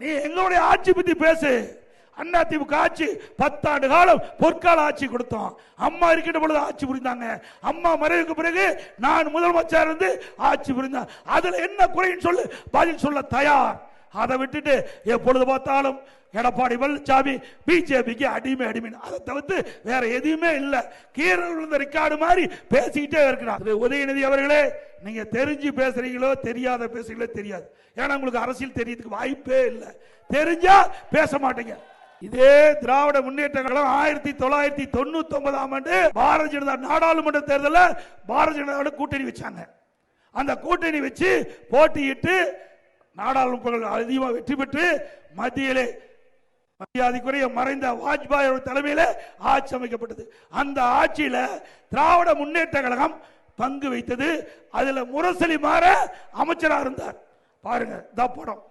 நீ எங்களுடைய ஆட்சி பத்தி பேசு. அண்ணா திமுக ஆட்சி பத்தாண்டு காலம் பொற்கால ஆட்சி கொடுத்தோம். அம்மா இருக்கின்ற பொழுது ஆட்சி புரிந்தாங்க. அம்மா மறைவுக்கு பிறகு நான் முதலமைச்சர் இருந்து ஆட்சி புரிந்தேன். அதுல என்ன குறைன்னு சொல்லு. பதில் சொல்ல தயார். அதை விட்டுட்டு எப்பொழுது பார்த்தாலும் எடப்பாடி பழனிசாமி பிஜேபிக்கு அடிமை அடிமை அதை தவிர்த்து வேற எதுவுமே இல்லை. கீழே விழுந்த ரெக்கார்டு மாதிரி பேசிக்கிட்டே இருக்கிறார். உதயநிதி அவர்களே நீங்க தெரிஞ்சு பேசுறீங்களோ தெரியாத பேசுறீங்களோ தெரியாது. ஏன்னா உங்களுக்கு அரசியல் தெரியறதுக்கு வாய்ப்பே இல்லை. தெரிஞ்சா பேச மாட்டீங்க. இதே திராவிட முன்னேற்ற கழகம் ஆயிரத்தி தொள்ளாயிரத்தி தொண்ணூத்தி ஒன்பதாம் ஆண்டு பாரதிய ஜனதா நாடாளுமன்ற தேர்தலில் பாரதிய ஜனதாவோட கூட்டணி வச்சாங்க. அந்த கூட்டணி வச்சு போட்டியிட்டு நாடாளுமன்ற அதிகமாக வெற்றி பெற்று மத்தியிலே மரியாதைக்குரிய மறைந்த வாஜ்பாய் தலைமையில் ஆட்சி அமைக்கப்பட்டது. அந்த ஆட்சியில் திராவிட முன்னேற்ற கழகம் பங்கு வைத்தது அதுல முரசொலி மாற அமைச்சராக இருந்தார். பாருங்க இந்த படம்.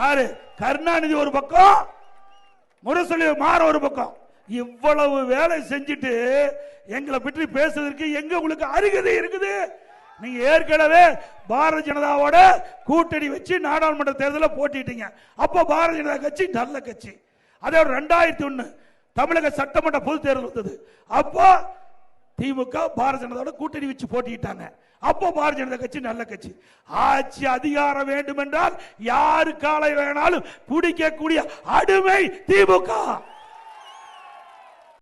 யாரு? கருணாநிதி ஒரு பக்கம் முரசொலி மாற ஒரு பக்கம். இவ்வளவு வேலை செஞ்சுட்டு எங்களை பற்றி பேசுவதற்கு எங்க உங்களுக்கு அருகதை இருக்குது? நீங்க ஏற்கனவே பாரதிய ஜனதாவோட கூட்டணி வச்சு நாடாளுமன்ற தேர்தலில் போட்டிட்டீங்க. அப்போ பாரதிய ஜனதா கட்சி நல்ல கட்சி. அதே ரெண்டாயிரத்தி ஒன்று தமிழக சட்டமன்ற பொது தேர்தல் வந்தது. அப்போ திமுக பாரதிய ஜனதாவோட கூட்டணி வச்சு போட்டிட்டாங்க அப்போ பாரதிய ஜனதா கட்சி நல்ல கட்சி. ஆட்சி அதிகாரம் வேண்டும் என்றால் யாரு காலை வேணாலும் பிடிக்கக்கூடிய அடிமை திமுக.